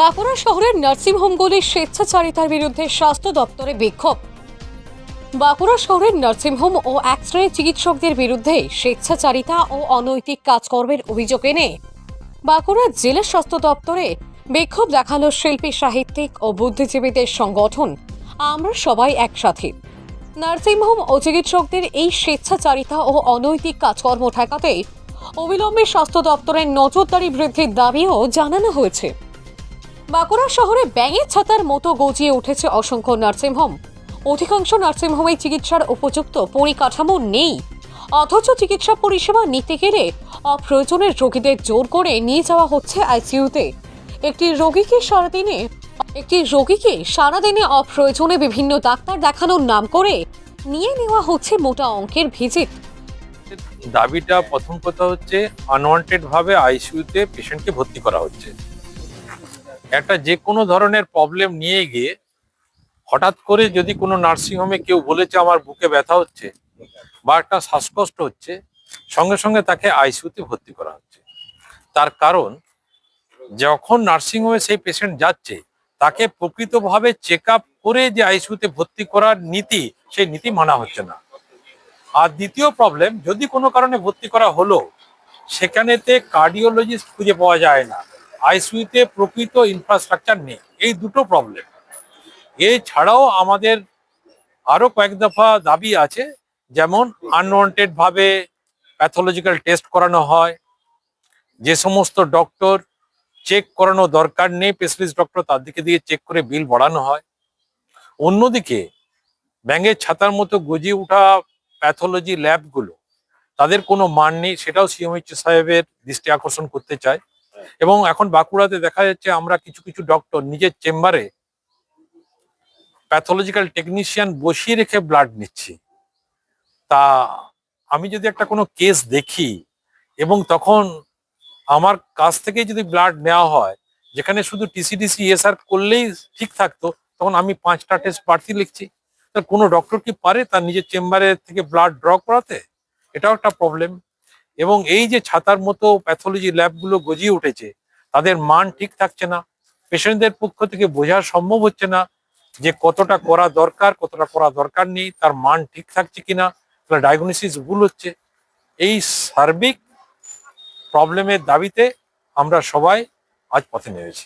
বাঁকুড়া শহরের নার্সিংহোমগুলির স্বেচ্ছাচারিতার বিরুদ্ধে স্বাস্থ্য দপ্তরে বিক্ষোভ। বাঁকুড়া শহরের নার্সিংহোম ও এক্স রে চিকিৎসকদের বিরুদ্ধে স্বেচ্ছাচারিতা ও অনৈতিক কাজকর্মের অভিযোগ এনে বাঁকুড়া জেলা স্বাস্থ্য দপ্তরে বিক্ষোভ দেখাল শিল্পী, সাহিত্যিক ও বুদ্ধিজীবীদের সংগঠন। আমরা সবাই একসাথে। নার্সিংহোম ও চিকিৎসকদের এই স্বেচ্ছাচারিতা ও অনৈতিক কাজকর্ম ঠেকাতে অবিলম্বে স্বাস্থ্য দপ্তরের নজরদারি বৃদ্ধির দাবিও জানানো হয়েছে। বাঁকুড়া শহরে ব্যাঙের ছাতার মতো গজিয়ে উঠেছে অসংখ্য নার্সিংহোম। অধিকাংশ নার্সিংহোমে চিকিৎসার উপযুক্ত পরিকাঠামো নেই। অথচ চিকিৎসা পরিষেবা নিতে গেলে অপ্রয়োজনের রোগীদের জোর করে নিয়ে যাওয়া হচ্ছে আইসিইউতে। একটি রোগীকে সারাদিনে, একটি রোগীকে সারাদিনে অপ্রয়োজনে বিভিন্ন ডাক্তার দেখানোর নাম করে নিয়ে নেওয়া হচ্ছে মোটা অঙ্কের ভিজিট। দাবিটা প্রথম কথা হচ্ছে আনওয়ান্টেড ভাবে আইসিইউতে পেশেন্টকে ভর্তি করা হচ্ছে। একটা যে কোনো ধরনের প্রবলেম নিয়ে গিয়ে হঠাৎ করে যদি কোনো নার্সিংহোমে কেউ বলেছে আমার বুকে ব্যথা হচ্ছে বা একটা শ্বাসকষ্ট হচ্ছে, সঙ্গে সঙ্গে তাকে আইসিইউতে ভর্তি করা হচ্ছে। তার কারণ, যখন নার্সিংহোমে সেই পেশেন্ট যাচ্ছে, তাকে প্রকৃতভাবে চেক করে যে আইসিইউতে ভর্তি করার নীতি, সেই নীতি মানা হচ্ছে না। আর দ্বিতীয় প্রবলেম যদি কোনো কারণে ভর্তি করা হলো, সেখানেতে কার্ডিওলজিস্ট খুঁজে পাওয়া যায় না। আইসিইউতে প্রকৃত ইনফ্রাস্ট্রাকচার নেই। এই দুটো প্রবলেম এছাড়াও আমাদের আরও কয়েক দফা দাবি আছে, যেমন আনওয়ান্টেড ভাবে প্যাথোলজিক্যাল টেস্ট করানো হয়, যে সমস্ত ডক্টর চেক করানো দরকার নেই স্পেশালিস্ট ডক্টর তার দিকে দিয়ে চেক করে বিল বাড়ানো হয়। অন্যদিকে ব্যাঙের ছাতার মতো গজিয়ে ওঠা প্যাথোলজি ল্যাবগুলো তাদের কোনো মান নেই, সেটাও সিএমএইচ সাহেবের দৃষ্টি আকর্ষণ করতে চায়। এবং এখন বাঁকুড়াতে দেখা যাচ্ছে আমরা কিছু কিছু ডক্টর নিজের চেম্বারে প্যাথোলজিক্যাল টেকনিশিয়ান বসিয়ে রেখে ব্লাড নিচ্ছি। তা আমি যদি একটা কোনো কেস দেখি এবং তখন আমার কাছ থেকে যদি ব্লাড নেওয়া হয়, যেখানে শুধু টিসিডিসি এসআর করলেই ঠিক থাকতো, তখন আমি পাঁচটা টেস্ট বাড়তি লিখছি। তা কোনো ডক্টর কি পারে তার নিজের চেম্বারে থেকে ব্লাড ড্র করাতে? এটাও একটা প্রবলেম এবং এই যে ছাতার মতো প্যাথোলজি ল্যাবগুলো গজিয়ে উঠেছে, তাদের মান ঠিক থাকছে না। পেশেন্টদের পক্ষ থেকে বোঝা সম্ভব হচ্ছে না যে কতটা করা দরকার, কতটা করা দরকার নেই, তার মান ঠিক থাকছে কিনা, তাহলে ডায়াগনোসিস ভুল হচ্ছে। এই সার্বিক প্রবলেমের দাবিতে আমরা সবাই আজ পথে নেমেছি।